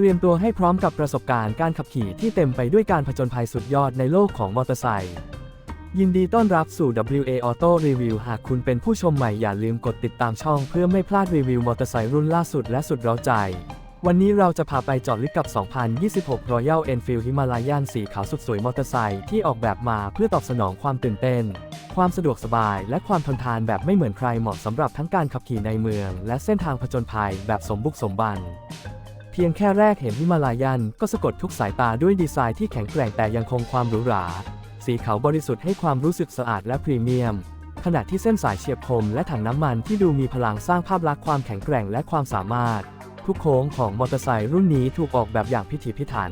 เตรียมตัวให้พร้อมกับประสบการณ์การขับขี่ที่เต็มไปด้วยการผจญภัยสุดยอดในโลกของมอเตอร์ไซค์ ยินดีต้อนรับสู่ WA Auto Review หากคุณเป็นผู้ชมใหม่อย่าลืมกดติดตามช่องเพื่อไม่พลาดรีวิวมอเตอร์ไซค์รุ่นล่าสุดและสุดเร้าใจ วันนี้เราจะพาไปเจอดลึกกับ 2026 Royal Enfield Himalayan สีขาวสุดสวยมอเตอร์ไซค์ที่ออกแบบมาเพื่อตอบสนองความตื่นเต้น ความสะดวกสบาย และความทนทานแบบไม่เหมือนใครเหมาะสำหรับทั้งการขับขี่ในเมือง และเส้นทางผจญภัยแบบสมบุกสมบัน พียงแค่แรกเห็นฮิมาลายันก็สะกดทุกสายตาด้วยดีไซน์ที่แข็งแกร่งแต่ยังคงความหรูหรา สีขาวบริสุทธิ์ให้ความรู้สึกสะอาดและพรีเมียม ขณะที่เส้นสายเฉียบคมและถังน้ำมันที่ดูมีพลังสร้างภาพลักษณ์ความแข็งแกร่งและความสามารถ ทุกโค้งของมอเตอร์ไซค์รุ่นนี้ถูกออกแบบอย่างพิถีพิถัน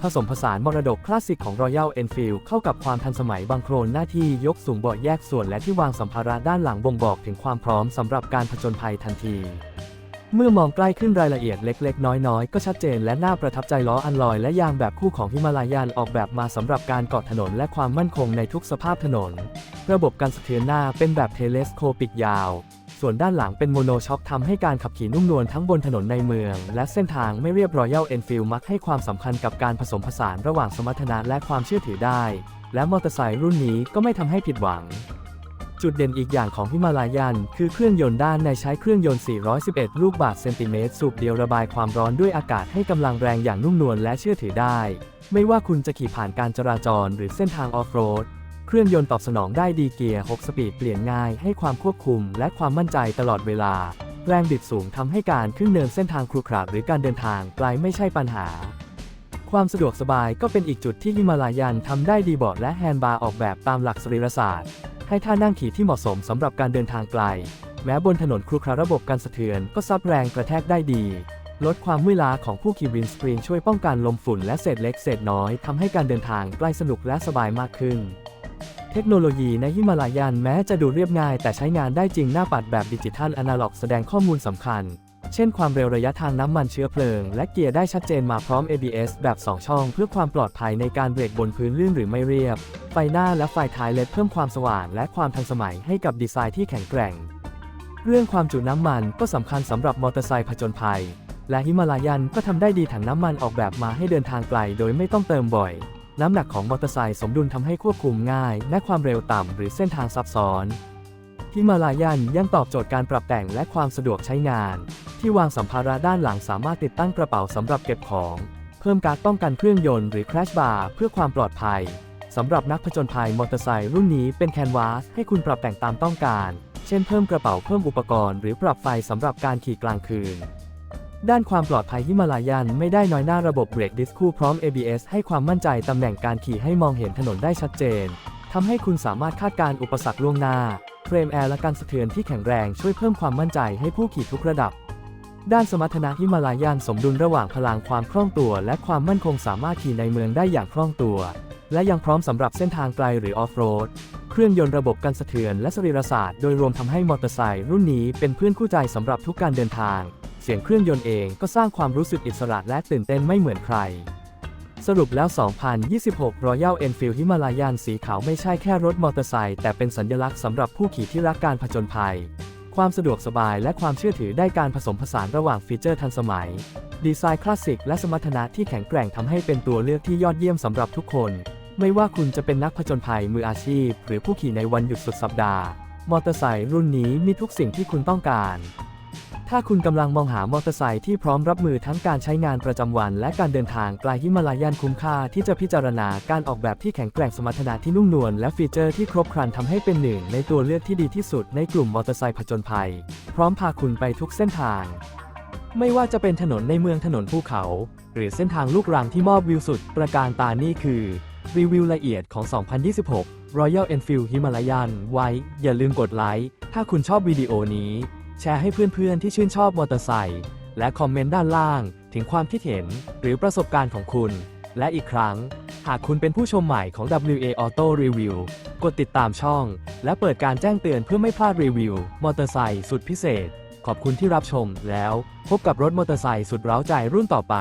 ผสมผสานมรดกคลาสสิกของ Royal Enfield เข้ากับความทันสมัยบางโครนหน้าที่ยกสูงเบาะแยกส่วนและที่วางสัมภาระด้านหลังบ่งบอกถึงความพร้อมสำหรับการผจญภัยทันที เมื่อมองใกล้ขึ้นรายละเอียดเล็ก ๆ น้อย ๆ ก็ชัดเจนและน่าประทับใจล้ออันลอยและยางแบบคู่ของฮิมาลายันออกแบบมาสำหรับการเกาะถนนและความมั่นคงในทุกสภาพถนน ระบบการสะเทือนหน้าเป็นแบบเทเลสโคปิกยาว ส่วนด้านหลังเป็นโมโนช็อคทำให้การขับขี่นุ่มนวลทั้งบนถนนในเมือง และเส้นทางไม่เรียบรอยัลเอนฟิลมักให้ความสำคัญกับการผสมผสานระหว่างสมรรถนะและความเชื่อถือได้ และมอเตอร์ไซค์รุ่นนี้ก็ไม่ทำให้ผิดหวัง จุดเด่นอีกอย่างของฮิมาลายัน คือเครื่องยนต์ด้านในใช้เครื่องยนต์ 411 ลูกบาศก์เซนติเมตรสูบเดียวระบายความร้อนด้วยอากาศให้กำลังแรงอย่างนุ่มนวลและเชื่อถือได้ ไม่ว่าคุณจะขี่ผ่านการจราจรหรือเส้นทางออฟโรด เครื่องยนต์ตอบสนองได้ดีเกียร์ 6 สปีดเปลี่ยนง่ายให้ความควบคุมและความมั่นใจตลอดเวลา แรงบิดสูงทำให้การขึ้นเนินเส้นทางครุขระหรือการเดินทางไกลไม่ใช่ปัญหาความสะดวกสบายก็เป็นอีกจุดที่ฮิมาลายันทำได้ดีเบาะและแฮนด์บาร์ออกแบบตามหลักสรีรศาสตร์ ให้ท่านั่งขี่ที่เหมาะสมสำหรับการเดินทางไกล แม้บนถนนครุขระระบบการสะเทือนก็ซับแรงกระแทกได้ดี ลดความเมื่อยล้าของผู้ขี่วินสกรีนช่วยป้องกันลมฝุ่นและเศษเล็กเศษน้อยทำให้การเดินทางใกล้สนุกและสบายมากขึ้น เทคโนโลยีในฮิมาลายันแม้จะดูเรียบง่าย แต่ใช้งานได้จริงหน้าปัดแบบดิจิทัลอนาล็อก แสดงข้อมูลสำคัญ เช่นความเร็วระยะทางน้ำมันเชื้อเพลิง และเกียร์ได้ชัดเจนมาพร้อม ABS แบบ 2 ช่อง เพื่อความปลอดภัยในการเบรกบนพื้นลื่นหรือไม่เรียบ ไฟหน้าและไฟท้ายเลดเพิ่มความสว่างและความทันสมัยให้กับดีไซน์ที่แข็งแกร่ง เรื่องความจุน้ำมันก็สำคัญสำหรับมอเตอร์ไซค์ผจญภัย และฮิมาลายันก็ทำได้ดีถังน้ำมันออกแบบมาให้เดินทางไกลโดยไม่ต้องเติมบ่อย น้ำหนักของมอเตอร์ไซค์สมดุลทำให้ควบคุมง่าย และความเร็วต่ำหรือเส้นทางซับซ้อนฮิมาลายันยังตอบโจทย์การปรับแต่งและความสะดวกใช้งาน ที่วางสัมภาระด้านหลังสามารถติดตั้งกระเป๋าสำหรับเก็บของ เพิ่มการป้องกันเครื่องยนต์หรือ crash bar เพื่อความปลอดภัยสำหรับนักผจญภัยมอเตอร์ไซค์รุ่นนี้เป็นแคนวาสให้คุณปรับแต่งตามต้องการ เช่นเพิ่มกระเป๋าเพิ่มอุปกรณ์หรือปรับไฟสำหรับการขี่กลางคืน ด้านความปลอดภัยฮิมาลายันไม่ได้น้อยหน้าระบบเบรกดิสคู่พร้อม ABS ให้ความมั่นใจตำแหน่งการขี่ให้มองเห็นถนนได้ชัดเจนทำให้คุณสามารถคาดการอุปสรรคล่วงหน้าเฟรมแอร์และการสะเทือนที่แข็งแรงช่วยเพิ่มความมั่นใจให้ผู้ขี่ทุกระดับ ด้านสมรรถนะฮิมาลายันสมดุลระหว่างพลังความคล่องตัว และความมั่นคงสามารถขี่ในเมืองได้อย่างคล่องตัว และยังพร้อมสำหรับเส้นทางไกลหรือออฟโรด เครื่องยนต์ระบบการสะเทือนและสรีรศาสตร์โดยรวมทำให้มอเตอร์ไซค์รุ่นนี้เป็นเพื่อนคู่ใจสำหรับทุกการเดินทาง เสียงเครื่องยนต์เองก็สร้างความรู้สึกอิสระและตื่นเต้นไม่เหมือนใคร สรุปแล้ว 2026 Royal Enfield Himalayan สีขาวไม่ใช่แค่รถมอเตอร์ไซค์แต่เป็นสัญลักษณ์สำหรับผู้ขี่ที่รักการผจญภัย ความสะดวกสบายและความเชื่อถือได้การผสมผสานระหว่างฟีเจอร์ทันสมัย ดีไซน์คลาสสิกและสมรรถนะที่แข็งแกร่งทำให้เป็นตัวเลือกที่ยอดเยี่ยมสำหรับทุกคน ไม่ว่าคุณจะเป็นนักผจญภัยมืออาชีพ หรือผู้ขี่ในวันหยุดสุดสัปดาห์ มอเตอร์ไซค์รุ่นนี้มีทุกสิ่งที่คุณต้องการ ถ้าคุณกำลังมองหามอเตอร์ไซค์ที่พร้อมรับมือทั้งการใช้งานประจำวัน และการเดินทางไกลฮิมาลายันคุ้มค่าที่จะพิจารณาการออกแบบที่แข็งแกร่งสมรรถนะที่นุ่มนวลและฟีเจอร์ที่ครบครันทำให้เป็นหนึ่งในตัวเลือกที่ดีที่สุดในกลุ่มมอเตอร์ไซค์ผจญภัย พร้อมพาคุณไปทุกเส้นทาง ไม่ว่าจะเป็นถนนในเมืองถนนภูเขา หรือเส้นทางลูกรังที่มอบวิวสุดประการตานี่คือรีวิวละเอียดของ 2026 Royal Enfield Himalayan ไว้อย่าลืมกดไลค์ถ้าคุณชอบวิดีโอนี้ แชร์ให้เพื่อนๆที่ชื่นชอบมอเตอร์ไซค์และคอมเมนต์ด้านล่างถึงความคิดเห็นหรือประสบการณ์ของคุณ และอีกครั้ง หากคุณเป็นผู้ชมใหม่ของ WA Auto Review กดติดตามช่อง และเปิดการแจ้งเตือนเพื่อไม่พลาดรีวิว มอเตอร์ไซค์สุดพิเศษ ขอบคุณที่รับชมแล้วพบกับรถมอเตอร์ไซค์สุดเร้าใจรุ่นต่อไป